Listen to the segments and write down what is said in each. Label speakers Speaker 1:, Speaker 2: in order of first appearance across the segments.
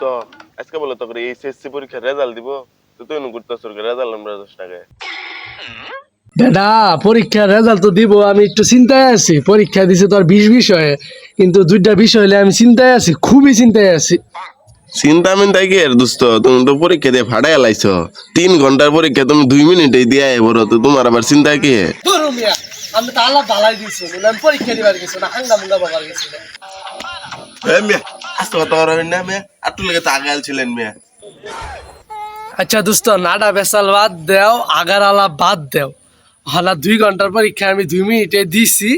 Speaker 1: দোস্ত আজকে বলে তো করে এইচএসসি পরীক্ষার রেজাল্ট দিব তো তুই করতেছ রেজাল্ট আমরা দশ টাকায়।
Speaker 2: বেটা পরীক্ষার রেজাল্ট তো দিব আমি একটু চিন্তায় আছি। পরীক্ষা দিছে তো আর বিশ বিষয়ে কিন্তু দুইটা বিষয় হলে আমি চিন্তায় আছি খুবই চিন্তায় আছি।
Speaker 1: চিন্তা মিন্তা কি আর দোস্ত? তুমি তো পরীক্ষা দিয়ে ফাটাই লাইছ। তিন ঘণ্টার পরীক্ষা তুমি দুই মিনিটে দিয়ে বড় তো তোমার আবার চিন্তা কি?
Speaker 2: আমি তো বালাই দিছি পরীক্ষা দিবার গেছি না হাঙ্গা মুঙ্গা বাবার গেছি।
Speaker 1: আস্তে কথা বলবেন না মেয়ে। আটটু লেগে তো আগাল ছিলেন মেয়ে।
Speaker 2: আচ্ছা দোস্ত নাডা বেসাল বাদ দেও আগার আলা বাদ দেও। হলা দুই ঘণ্টার পরীক্ষা আমি দুই মিনিটে দিছি।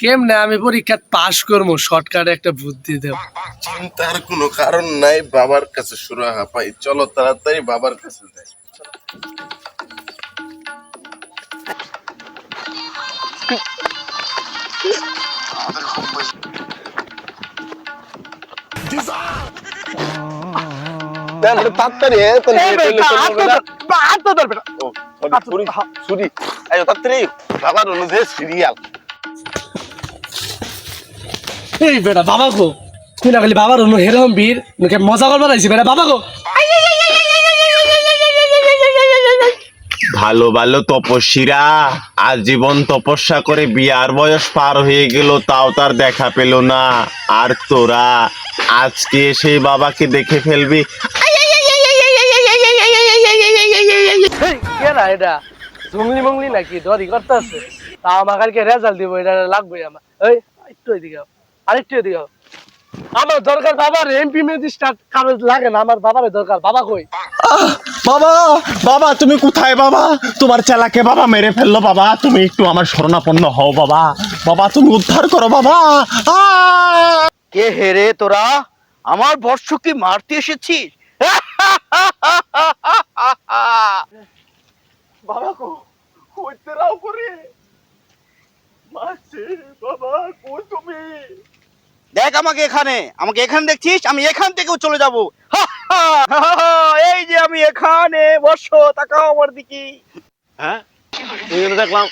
Speaker 2: কেমনে আমি পরীক্ষা পাশ করব শর্টকাটে একটা বুদ্ধি দেও।
Speaker 1: চিন্তার কোনো কারণ নাই বাবার কাছে শুরু পাই চলো তাড়াতাড়ি বাবার কাছে যাই। ছুরি আয়ো তাড়াতাড়ি বাবার অনুযায়ী সিরিয়াল
Speaker 2: এই বেটা বাবা গো। তুই না খালি বাবার অন্য হেরম বীর মুখে মজা করবার আইছি বেটা বাবা গো।
Speaker 3: ভালো ভালো তপস্বীরা। আজীবন তপস্যা করে বিয়ার বয়স পার হয়ে গেল, তাও তার দেখা পেল না। আর তোরা আজকে সেই বাবাকে দেখে ফেলবি।
Speaker 2: এটা? নাকি? আমার রেজাল্ট লাগবে আমার। এই একটু আমার দরকার বাবার এমপি ম্যাজিস্ট্রেট কাগজ লাগে না, আমার বাবার দরকার। বাবা কই?
Speaker 3: বাবা বাবা, তুমি কোথায় বাবা? তোমার বাবা মেরে ফেলল বাবা। তুমি একটু আমার হও বাবা। বাবা, তুমি উদ্ধার করো বাবা।
Speaker 4: কে হেরে তোরা? আমার মারতে এসেছিস দেখ আমাকে এখানে। আমাকে এখানে দেখছিস? আমি এখান থেকেও চলে যাব। এই যে আমি এখানে বর্ষ তাকাও আমার দিকে।
Speaker 1: হ্যাঁ? এই দেখলাম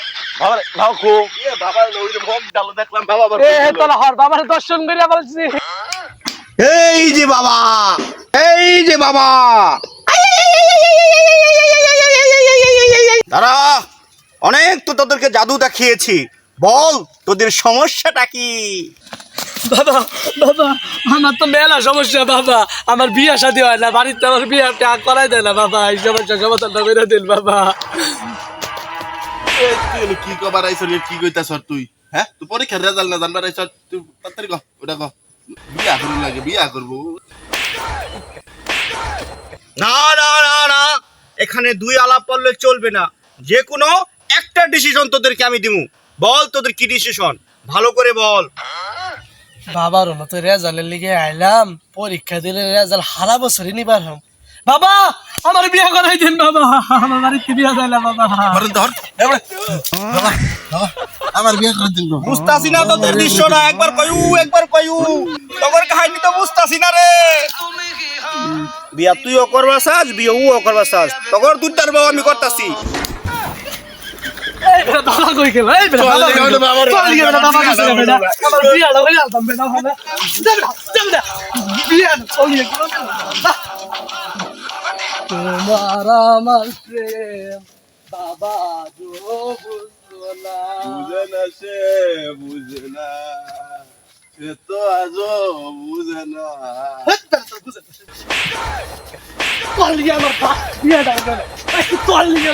Speaker 2: দর্শন করে বলছি।
Speaker 4: এই যে বাবা এই যে বাবা। তারা অনেক তো তোদেরকে জাদু দেখিয়েছি। বল তোদের সমস্যাটা কি?
Speaker 2: বাবা বাবা আমার তো মেলা সমস্যা বাবা। আমার বিয়ে শাদী হয় না বাড়িতে আমার বিয়ে করাই দেয় না বাবা। এই সমস্যা সমাধানটা করে দিন বাবা।
Speaker 1: কি কবার আইছ রে কি কইতাছ তুই? হ্যাঁ? তুই পরীক্ষার রেজাল্ট না জানবার আইছ তুই তাড়াতাড়ি কহ ওটা কহ বিয়া করব লাগে বিয়া করব।
Speaker 4: না না না না। এখানে দুই আলাপ করলে চলবে না। যে কোনো একটা ডিসিশন তোদেরকে আমি দিমু। বল তোদের কি ডিসিশন ভালো করে বল।
Speaker 2: বাবার মতো রেজাল্টের লিগে আইলাম পরীক্ষা দিলে রেজাল্ট হারা বছরই নিবার হম। বাবা আমার বিয়ে করাই দিন বাবা আমার বাড়িতে বিয়ে যায় না বাবা।
Speaker 1: ধর ধর। বাবা বাবা আমার বিয়া করে দিন
Speaker 4: বুঝতাছি না তোদের দৃশ্য না একবার কয়ু একবার কয়ু। তোর কাহিনী তো বুঝতাছি না রে। বিয়া তুইও করবা সাজ বিয়ে ও করবা সাজ। তোর দুটার বউ আমি করতাছি।
Speaker 2: বেটা বাবা কই গেল এই বেটা বাবা কই গেল চল গিয়ে বেটা বাবা কাছে যা বেটা। বিয়ে হলো হয়ে আলতাম বেটা ভালো যা যা বেটা। বিয়ে চল গিয়ে তোমার আমার প্রেম বাবা জো বুঝলো না।
Speaker 1: সে বুঝেনা সে তো আজও বুঝেনা
Speaker 2: চল গিয়ে আমার বিয়ে ডাল চল গিয়ে